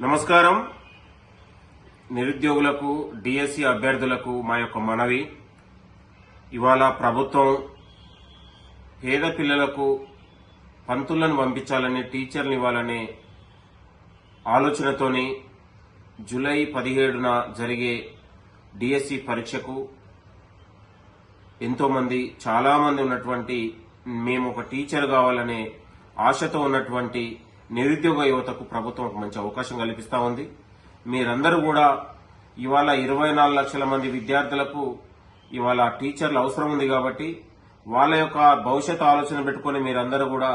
నమస్కారం. నిరుద్యోగులకు డిఎస్సి అభ్యర్థులకు మా యొక్క మనవి. ఇవాళ ప్రభుత్వం పేద పిల్లలకు పంతులను పంపించాలని టీచర్లు ఇవ్వాలనే ఆలోచనతోని జూలై పదిహేడున జరిగే డిఎస్సి పరీక్షకు ఎంతోమంది చాలామంది ఉన్నటువంటి మేము ఒక టీచర్ కావాలనే ఆశతో ఉన్నటువంటి నిరుద్యోగ యువతకు ప్రభుత్వం ఒక మంచి అవకాశం కల్పిస్తా ఉంది. మీరందరూ కూడా ఇవాళ ఇరవై నాలుగు లక్షల మంది విద్యార్థులకు ఇవాళ టీచర్లు అవసరం ఉంది కాబట్టి వాళ్ళ యొక్క భవిష్యత్ ఆలోచన పెట్టుకుని మీరందరూ కూడా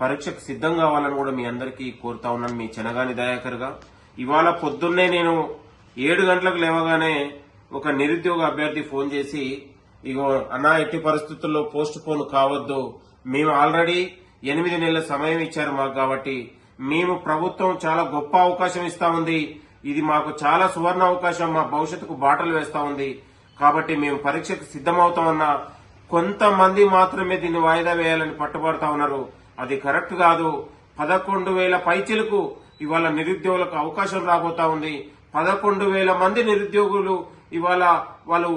పరీక్షకు సిద్ధం కావాలని కూడా మీ అందరికీ కోరుతా ఉన్నాను. మీ చెనగాని దయాకర్గా ఇవాళ పొద్దున్నే నేను ఏడు గంటలకు లేవగానే ఒక నిరుద్యోగ అభ్యర్థి ఫోన్ చేసి ఇగో అన్నా ఎట్టి పరిస్థితుల్లో పోస్ట్ పోన్ కావద్దు. మేము ఆల్రెడీ ఎనిమిది నెలల సమయం ఇచ్చారు మాకు కాబట్టి మేము ప్రభుత్వం చాలా గొప్ప అవకాశం ఇస్తా ఉంది. ఇది మాకు చాలా సువర్ణ అవకాశం మా భవిష్యత్తుకు బాటలు వేస్తా ఉంది. కాబట్టి మేము పరీక్షకు సిద్ధమవుతామన్నా కొంతమంది మాత్రమే దీన్ని వాయిదా వేయాలని పట్టుబడతా ఉన్నారు. అది కరెక్ట్ కాదు. పదకొండు వేల పైచిలకు ఇవాళ నిరుద్యోగులకు అవకాశం రాబోతా ఉంది. పదకొండు వేల మంది నిరుద్యోగులు ఇవాళ వాళ్ళు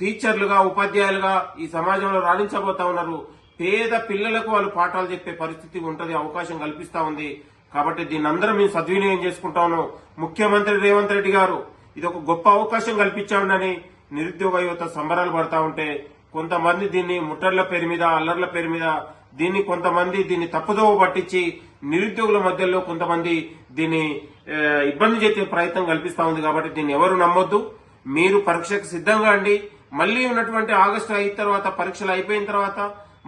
టీచర్లుగా ఉపాధ్యాయులుగా ఈ సమాజంలో రాణించబోతా ఉన్నారు. పేద పిల్లలకు వాళ్ళు పాఠాలు చెప్పే పరిస్థితి ఉంటది అవకాశం కల్పిస్తా ఉంది. కాబట్టి దీన్ని అందరం మేము సద్వినియోగం చేసుకుంటాను. ముఖ్యమంత్రి రేవంత్ రెడ్డి గారు ఇది ఒక గొప్ప అవకాశం కల్పించామని నిరుద్యోగ యువత సంబరాలు పడతా ఉంటే కొంతమంది దీన్ని ముట్టర్ల పేరు మీద అల్లర్ల పేరు మీద దీన్ని కొంతమంది దీన్ని తప్పుదోవ పట్టించి నిరుద్యోగుల మధ్యలో కొంతమంది దీన్ని ఇబ్బంది చేసే ప్రయత్నం కల్పిస్తా ఉంది కాబట్టి దీన్ని ఎవరు నమ్మొద్దు. మీరు పరీక్షకు సిద్ధంగా అండి. మళ్ళీ ఉన్నటువంటి ఆగస్టు అయిన తర్వాత పరీక్షలు అయిపోయిన తర్వాత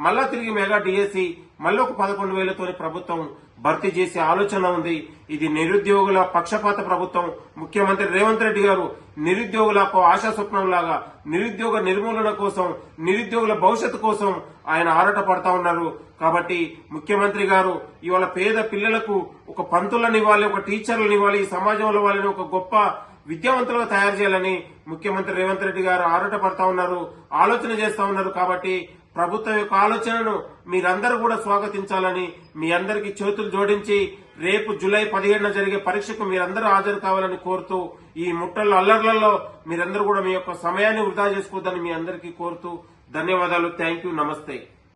మళ్ళా తిరిగి మెగా డిఎస్సి మళ్ళీ ఒక పదకొండు వేలతో ప్రభుత్వం భర్తీ చేసే ఆలోచన ఉంది. ఇది నిరుద్యోగుల పక్షపాత ప్రభుత్వం. ముఖ్యమంత్రి రేవంత్ రెడ్డి గారు నిరుద్యోగులకు ఆశా స్వప్నం లాగా నిరుద్యోగ నిర్మూలన కోసం నిరుద్యోగుల భవిష్యత్తు కోసం ఆయన ఆరాట పడతా ఉన్నారు. కాబట్టి ముఖ్యమంత్రి గారు ఇవాళ పేద పిల్లలకు ఒక పంతులను ఇవ్వాలి ఒక టీచర్లను ఇవ్వాలి ఈ సమాజంలో వాళ్ళని ఒక గొప్ప విద్యావంతులుగా తయారు చేయాలని ముఖ్యమంత్రి రేవంత్ రెడ్డి గారు ఆరాట పడతా ఉన్నారు ఆలోచన చేస్తా ఉన్నారు. కాబట్టి ప్రభుత్వం యొక్క ఆలోచనను మీరందరూ కూడా స్వాగతించాలని మీ అందరికీ చేతులు జోడించి రేపు జూలై పదిహేడున జరిగే పరీక్షకు మీరందరూ హాజరు కావాలని కోరుతూ ఈ ముట్టల అల్లర్లలో మీరందరూ కూడా మీ యొక్క సమయాన్ని వృధా చేసుకోవద్దని మీ అందరికీ కోరుతూ ధన్యవాదాలు. Thank you. నమస్తే.